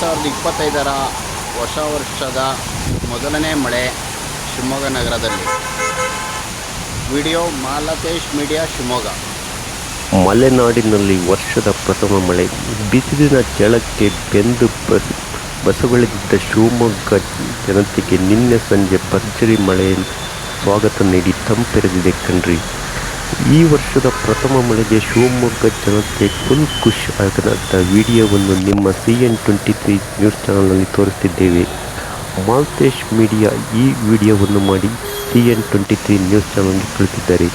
ಸಾವಿರದ ಇಪ್ಪತ್ತೈದರ ಹೊಸ ವರ್ಷದ ಮೊದಲನೇ ಮಳೆ ಶಿವಮೊಗ್ಗ ನಗರದಲ್ಲಿ ವಿಡಿಯೋ ಮಾಲತೇಶ್ ಮೀಡಿಯಾ ಶಿವಮೊಗ್ಗ. ಮಲೆನಾಡಿನಲ್ಲಿ ವರ್ಷದ ಪ್ರಥಮ ಮಳೆ. ಬಿಸಿಲಿನ ಝಳಕ್ಕೆ ಬೆಂದು ಬಸ್ ಶಿವಮೊಗ್ಗ ಜನತೆಗೆ ನಿನ್ನೆ ಸಂಜೆ ಭರ್ಜರಿ ಮಳೆ ಸ್ವಾಗತ ನೀಡಿ ತಂಪೆರೆದಿದೆ ಕಣ್ರಿ. ಈ ವರ್ಷದ ಪ್ರಥಮ ಮಳೆಗೆ ಶಿವಮೊಗ್ಗ ಜನತೆ ಫುಲ್ ಖುಷ್ ಆಗದಂಥ ವಿಡಿಯೋವನ್ನು ನಿಮ್ಮ C N twenty three news ಚಾನಲ್ನಲ್ಲಿ ತೋರಿಸ್ತಿದ್ದೇವೆ. ಮಾಲ್ತೇಶ್ ಮೀಡಿಯಾ ಈ ವಿಡಿಯೋವನ್ನು ಮಾಡಿ C N twenty three news ಚಾನಲ್ಗೆ ಕಳಿಸಿದ್ದಾರೆ.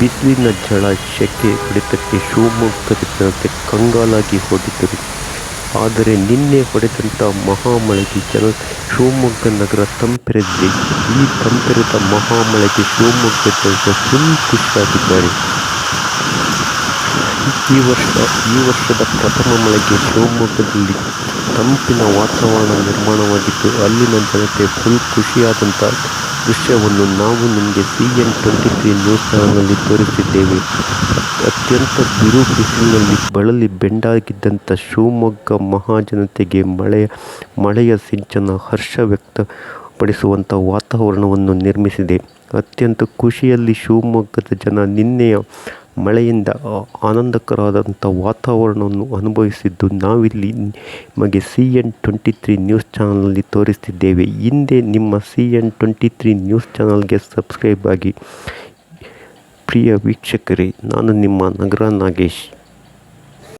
ಬಿಸಿಲಿನ ಝಳ ಶೆಕೆ ಹೊಡೆತಕ್ಕೆ ಶಿವಮೊಗ್ಗದ ಜನತೆ ಕಂಗಾಲಾಗಿ ಹೋಗಿದ್ದರು. ಆದರೆ ನಿನ್ನೆ ಹೊಡೆದಂಥ ಮಹಾಮಳೆಗೆ ಜನ ಶಿವಮೊಗ್ಗ ನಗರ ತಂಪೆರೆದಿದೆ ಈ ತಂಪೆರೆದ ಮಹಾಮಳೆಗೆ ಶಿವಮೊಗ್ಗ ಜನತೆ ಫುಲ್ ಖುಷಿಯಾಗಿದ್ದಾರೆ. ಈ ವರ್ಷ, ಈ ವರ್ಷದ ಪ್ರಥಮ ಮಳೆಗೆ ಶಿವಮೊಗ್ಗದಲ್ಲಿ ತಂಪಿನ ವಾತಾವರಣ ನಿರ್ಮಾಣವಾಗಿದ್ದು ಅಲ್ಲಿನ ಜನತೆ ಫುಲ್ ಖುಷಿಯಾದಂಥ ದೃಶ್ಯವನ್ನು ನಾವು ನಿಮಗೆ C N twenty three news ಚಾನಲ್ನಲ್ಲಿ ತೋರಿಸಿದ್ದೇವೆ. ಅತ್ಯಂತ ಬಿರು ಬಿಸಿಲಿನಲ್ಲಿ ಬಳಲಿ ಬೆಂಡಾಗಿದ್ದಂಥ ಶಿವಮೊಗ್ಗ ಮಹಾಜನತೆಗೆ ಮಳೆಯ ಮಳೆಯ ಸಿಂಚನ ಹರ್ಷ ವ್ಯಕ್ತಪಡಿಸುವಂಥ ವಾತಾವರಣವನ್ನು ನಿರ್ಮಿಸಿದೆ. ಅತ್ಯಂತ ಖುಷಿಯಲ್ಲಿ ಶಿವಮೊಗ್ಗದ ಜನ ನಿನ್ನೆಯ ಮಳೆಯಿಂದ ಆನಂದಕರವಾದಂಥ ವಾತಾವರಣವನ್ನು ಅನುಭವಿಸಿದ್ದು ನಾವಿಲ್ಲಿ ನಿಮಗೆ C N twenty three news ಚಾನಲ್ನಲ್ಲಿ ತೋರಿಸ್ತಿದ್ದೇವೆ. ಹಿಂದೆ ನಿಮ್ಮ C N twenty three news ಚಾನಲ್ಗೆ ಸಬ್ಸ್ಕ್ರೈಬ್ ಆಗಿ. ಪ್ರಿಯ ವೀಕ್ಷಕರೇ, ನಾನು ನಿಮ್ಮ ನಗರ ನಾಗೇಶ್.